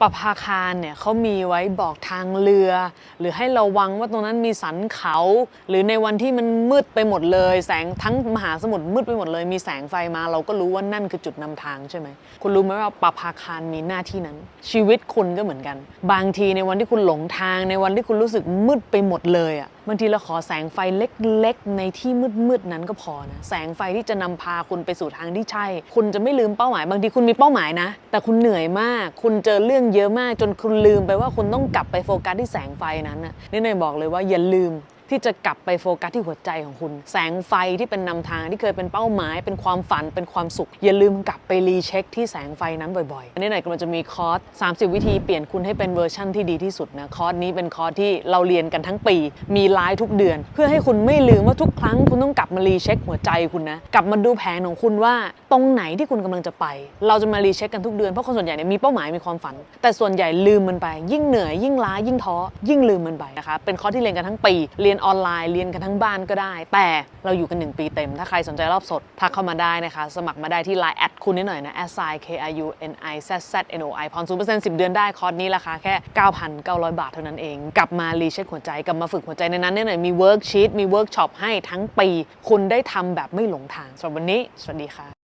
ปะภาคารเนี่ยเขามีไว้บอกทางเรือ หรือให้ระวังว่าตรงนั้นมีสันเขา หรือในวันที่มันมืดไปหมดเลย แสงทั้งมหาสมุทรมืดไปหมดเลย มีแสงไฟมาเราก็รู้ว่านั่นคือจุดนำทางใช่ไหมคุณรู้ไหมว่าปะภาคารมีหน้าที่นั้น ชีวิตคุณก็เหมือนกัน บางทีในวันที่คุณหลงทาง ในวันที่คุณรู้สึกมืดไปหมดเลยอะบางทีเราขอแสงไฟเล็กๆ ในที่มืดๆนั้นก็พอนะแสงไฟที่จะนำพาคุณไปสู่ทางที่ใช่ คุณจะไม่ลืมเป้าหมาย บางทีคุณมีเป้าหมายนะ แต่คุณเหนื่อยมาก คุณเจอเรื่องเยอะมากจนคุณลืมไปว่าคุณต้องกลับไปโฟกัสที่แสงไฟนั้นน่ะนี่เนยบอกเลยว่าอย่าลืม ที่จะกลับไปโฟกัสที่หัวใจของคุณ แสงไฟที่เป็นนำทางที่เคยเป็นเป้าหมาย เป็นความฝันเป็นความสุข อย่าลืมกลับไปรีเช็คที่แสงไฟนั้นบ่อยๆ อันนี้ไหนกำลังจะมีคอร์ส 30 วิธีเปลี่ยนคุณให้เป็นเวอร์ชั่นที่ดีที่สุดนะ คอร์สนี้เป็นคอร์สที่เราเรียนกันทั้งปี มีไลฟ์ทุกเดือน เพื่อให้คุณไม่ลืมว่าทุกครั้งคุณต้องกลับมารีเช็คหัวใจคุณนะ กลับมาดูแผนของคุณว่าตรงไหนที่คุณกำลังจะไป เราจะมารีเช็คกันทุกเดือน เพราะคนส่วนใหญ่เนี่ยมีเป้าหมายมีความฝัน แต่ส่วนใหญ่ลืมมันไป ยิ่งเหนื่อยยิ่งล้ายิ่งท้อยิ่งลืมมันไปนะคะเป็นคอร์สที่เรียนกันทั้งปีเรียนออนไลน์เรียนกันทั้งบ้านก็ได้ แต่เราอยู่กัน 1 ปีเต็ม ถ้าใครสนใจรอบสด ทักเข้ามาได้นะคะ สมัครมาได้ที่ Line แอดคุณนิดหน่อยนะ s i k i u n i z z n o i ผ่อนศูนย์เปอร์เซ็นต์สิบเดือนได้คอร์สนี้ราคาแค่ 9,900 บาทเท่านั้นเอง กลับมารีเช็คหัวใจกลับมาฝึกหัวใจในนั้นเนี่ยหน่อยมีเวิร์กชีตมีเวิร์กช็อปให้ทั้งปี คุณได้ทำแบบไม่หลงทางสำหรับวันนี้ สวัสดีค่ะ